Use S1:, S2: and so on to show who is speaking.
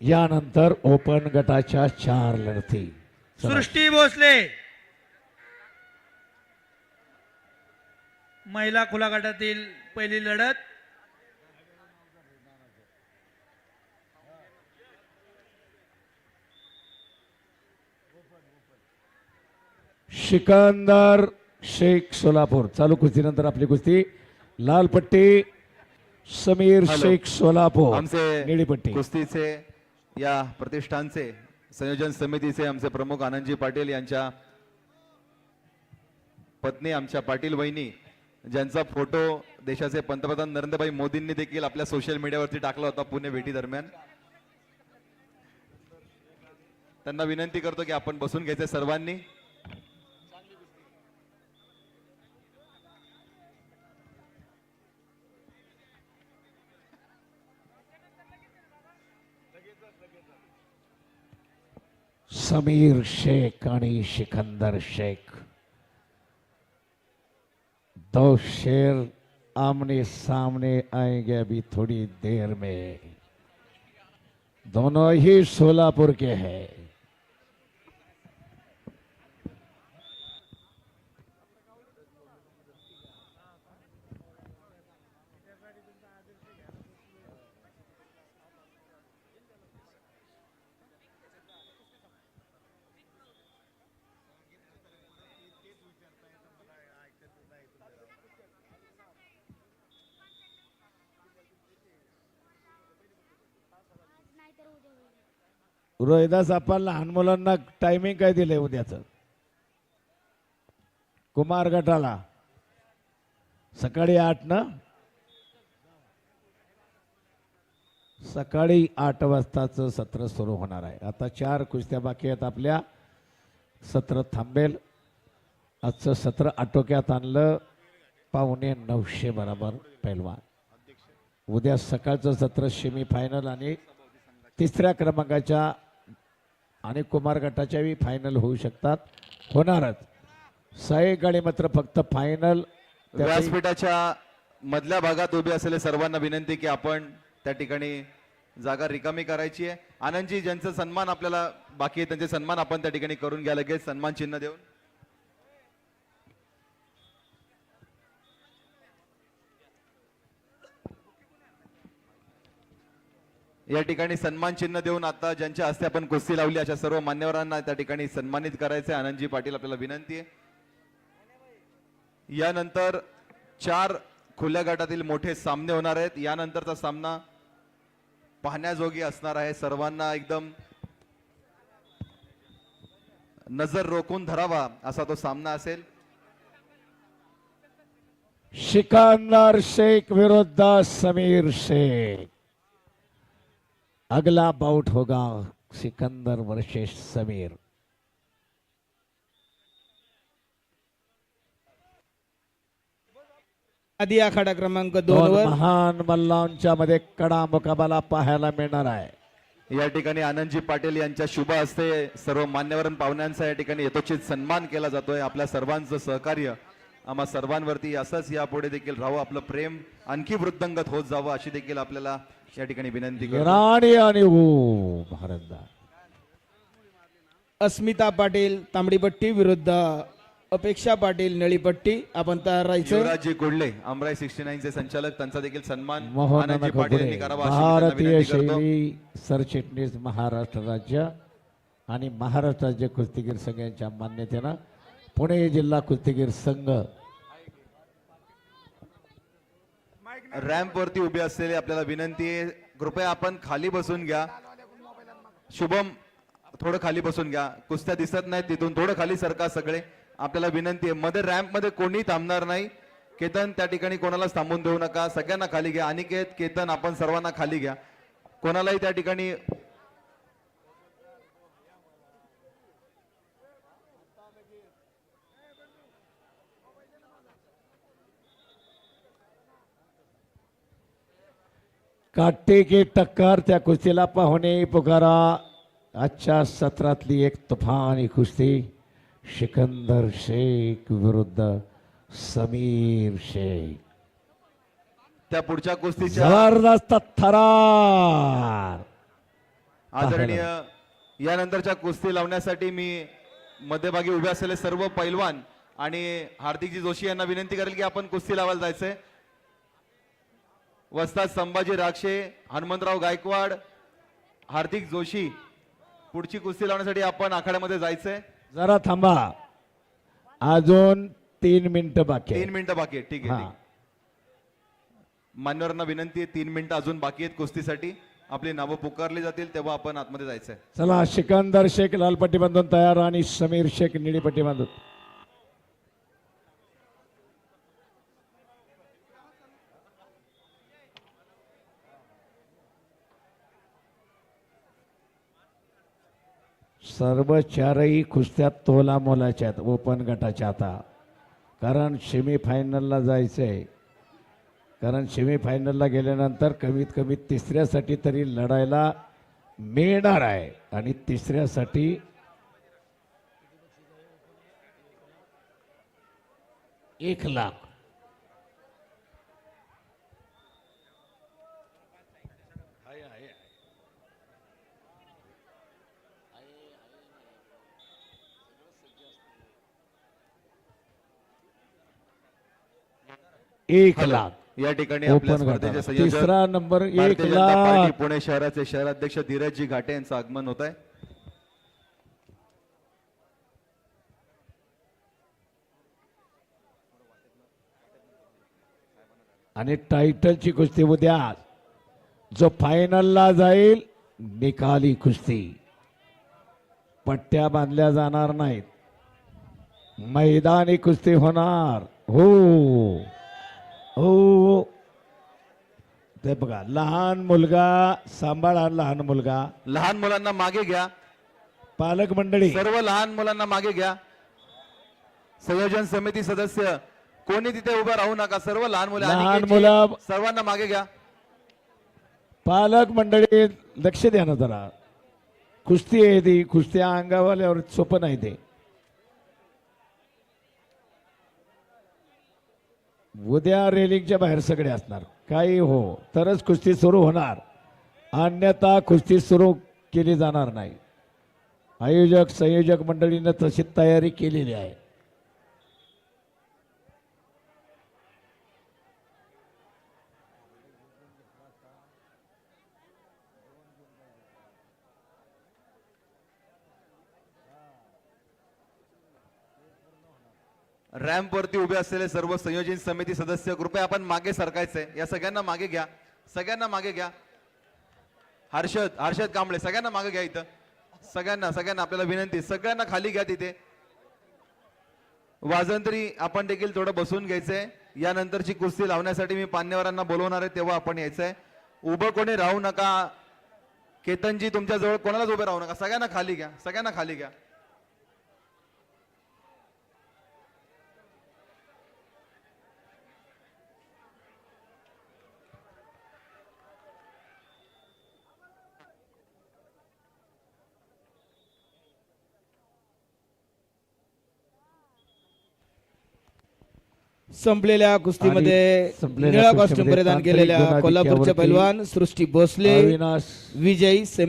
S1: यानंतर ओपन गटाच्या चार लढती.
S2: सृष्टी भोसले. महिला खुला गटातील पहिली लढत.
S1: सिकंदर शेख सोलापूर. चालू कुस्तीनंतर आपली कुस्ती. लाल पट्टी समीर. शेख सोलापूर. निळी पट्टी.
S3: कुस्तीचे या प्रतिष्ठानचे संयोजन समितीचे आमचे प्रमुख आनंदजी पाटील यांच्या पत्नी आमच्या पाटील वहिनी ज्यांचा फोटो देशाचे पंतप्रधान नरेंद्रभाई मोदींनी देखील आपल्या सोशल मीडियावरती टाकला होता पुणे भेटी दरम्यान. त्यांना विनंती करतो की आपण बसून घ्यायचे सर्वांनी.
S1: समीर शेख, आणि सिकंदर शेख. दो शेर आमने सामने आएँगे अभी थोड़ी देर में. दोनों ही सोलापुर के हैं. रोहिदास आपण लहान मुलांना टायमिंग काय दिलंय उद्याचं? कुमार गटाला. सकाळी आठ ना? सकाळी आठ वाजताचं सत्र सुरू होणार आहे. आता चार कुस्त्या बाकी आहेत आपल्या. सत्र थांबेल. आजचं सत्र आटोक्यात आणलं. पावणे नऊशे बरोबर पैलवान. उद्या सकाळचं सत्र सेमी फायनल आणि तिसऱ्या क्रमांकाच्या आणि कुमार गटाच्याही फायनल होऊ शकतात. होणारच. सहा गाडी मात्र फक्त फायनल
S3: व्यासपीठाच्या मधल्या भागात उभे असलेले सर्वांना विनंती की आपण त्या ठिकाणी जागा रिकामी करायची आहे. आनंदजी ज्यांचा सन्मान आपल्याला बाकी आहे त्यांचे सन्मान आपण त्या ठिकाणी करून घ्या लगेच. सन्मान चिन्ह देऊन. या ठिकाणी सन्मान चिन्ह देऊन आता ज्यांच्या हस्ते आपण कुस्ती लावली अशा सर्व मान्यवरांना त्या ठिकाणी सन्मानित करायचे आनंदजी पाटील आपल्याला विनंती आहे. यानंतर चार खुल्या गटातील मोठे सामने होणार आहेत. यानंतरचा सामना पाहण्याजोगी असणार आहे. सर्वांना एकदम नजर रोखून धरावा असा तो सामना असेल.
S1: शिकांदार शेख विरुद्ध समीर शेख. अगला बाउट होगा सिकंदर वर्सेस समीर।
S4: आधी आखाडा क्रमांक दोन
S1: दोन
S4: वर.
S1: महान मल्लांच्या मध्ये कडा मुकाबला पाहायला मिळणार आहे.
S3: या ठिकाणी आनंदजी पाटील यांच्या शुभ हस्ते सर्व मान्यवर पाहुण्यांचा या ठिकाणी यथोचित सन्मान केला जातोय. आपल्या सर्वांचं सहकार्य आम्हा सर्वांवरती असंच यापुढे देखील राहू. आपलं प्रेम आणखी वृद्धंगत होत जावं अशी देखील आपल्याला या ठिकाणी विनंती करतो
S1: इराणी आणि ओ भारतदार
S4: अस्मिता पाटील तांबडीपट्टी विरुद्ध अपेक्षा पाटील नळीपट्टी आपण तयार राहायचं.
S3: युवराजजी गोडले अमराई सिक्स्टी नाईनचे संचालक त्यांचा देखील सन्मान.
S1: मोहन
S3: पाटील यांनी करावा अशी मी त्यांना
S1: भारतीय
S3: विनंती करतो.
S1: शैली सरचिटणीस महाराष्ट्र राज्य आणि महाराष्ट्र राज्य कुस्तीगीर संघ यांच्या मान्यतेनं पुणे जिल्हा कुस्तीगीर संघ
S3: रॅम्प वरती उभे असलेले आपल्याला विनंती आहे. कृपया आपण खाली बसून घ्या. शुभम थोडं खाली बसून घ्या. कुस्त्या दिसत नाहीत तिथून. थोडं खाली सरका सगळे. आपल्याला विनंती आहे. मध्ये रॅम्पमध्ये कोणी थांबणार नाही. केतन त्या ठिकाणी कोणालाच थांबून देऊ नका. सगळ्यांना खाली घ्या. अनिकेत केतन आपण सर्वांना खाली घ्या. कोणालाही त्या ठिकाणी
S1: काटे की टक्कर त्या कुस्तीला पाहुणे पुकारा. आजच्या सत्रातली एक तुफानी कुस्ती सिकंदर शेख विरुद्ध समीर शेख.
S3: त्या पुढच्या कुस्तीच्या
S1: जबरदस्त थरार.
S3: आदरणीय यानंतरच्या कुस्ती लावण्यासाठी मी मध्यभागी उभे असलेले सर्व पैलवान आणि हार्दिकजी जोशी यांना विनंती करेल की आपण कुस्ती लावायला जायचंय. वस्ताद संभाजी राक्षे हनुमंतराव गायकवाड हार्दिक जोशी. पुढची कुस्ती लावण्यासाठी आपण आखाड्यामध्ये जायचंय.
S1: जरा थांबा. अजून तीन मिनिटं बाकी
S3: तीन. मिनिटं बाकी आहेत. ठीक आहे
S1: हा.
S3: ठीक. मान्यवरांना विनंती आहे तीन मिनिटं अजून बाकी आहेत कुस्तीसाठी. आपली नावं पुकारली जातील तेव्हा आपण आतमध्ये जायचंय.
S1: चला सिकंदर शेख लालपट्टी बांधून तयार आणि समीर शेख निळीपट्टी बांधून. सर्व चारही कुस्त्या तोला मोलाच्या आहेत ओपन गटाच्या आता. कारण सेमीफायनलला जायचं आहे कारण सेमीफायनलला गेल्यानंतर कमीत कमी तिसऱ्यासाठी तरी लढायला मिळणार आहे. आणि तिसऱ्यासाठी एक लाख. एक लाख.
S3: या ठिकाणी आपल्या स्पर्धेचे संयोजक
S1: तिसरा नंबर एक
S3: भारतीय जनता पार्टी
S1: लाख
S3: पुणे शहराचे शहराध्यक्ष धीरजजी घाटे यांचं आगमन होत आहे.
S1: आणि टायटलची कुस्ती उद्या. जो फायनलला जाईल निकाली कुस्ती. पट्ट्या बांधल्या जाणार नाहीत. मैदानी कुस्ती होणार. हो. हो ते बघा लहान मुलगा सांभाळा लहान मुलगा.
S3: लहान मुलांना मागे घ्या.
S1: पालक मंडळी.
S3: सर्व लहान मुलांना मागे घ्या. संयोजन समिती सदस्य कोणी तिथे उभं राहू नका. सर्व लहान मुलं
S1: लहान
S3: अनिकेतजी,
S1: मुलं-
S3: सर्वांना मागे घ्या.
S1: पालक मंडळी लक्ष द्या ना जरा. कुस्ती आहे ती. कुस्ती अंगावाल्यावर सोपं नाही ते. उद्या रेलिंगच्या बाहेर सगळे असणार. काही हो तरच कुस्ती सुरू होणार. अन्यथा कुस्ती सुरू केली जाणार नाही. आयोजक संयोजक मंडळीनं तशी तयारी केलेली आहे.
S3: रॅम्प वरती उभे असलेले सर्व संयोजन समिती सदस्य कृपया आपण मागे सरकायचंय. या सगळ्यांना मागे घ्या. सगळ्यांना मागे घ्या. हर्षद हर्षद कांबळे सगळ्यांना मागे घ्या इथं. सगळ्यांना सगळ्यांना आपल्याला विनंती. सगळ्यांना खाली घ्या तिथे. वाजंत्री आपण देखील थोडं बसून घ्यायचंय. यानंतरची कुस्ती लावण्यासाठी मी पान्यवरांना बोलवणार आहे तेव्हा आपण यायचंय. उभं कोणी राहू नका. केतनजी तुमच्या जवळ कोणालाच उभे राहू नका. सगळ्यांना खाली घ्या. सगळ्यांना खाली घ्या.
S4: संपलेल्या कुस्तीमध्ये निळा कॉस्ट्युम परिधान केलेल्या कोल्हापूरच्या पैलवान सृष्टी भोसले विजयी सेमी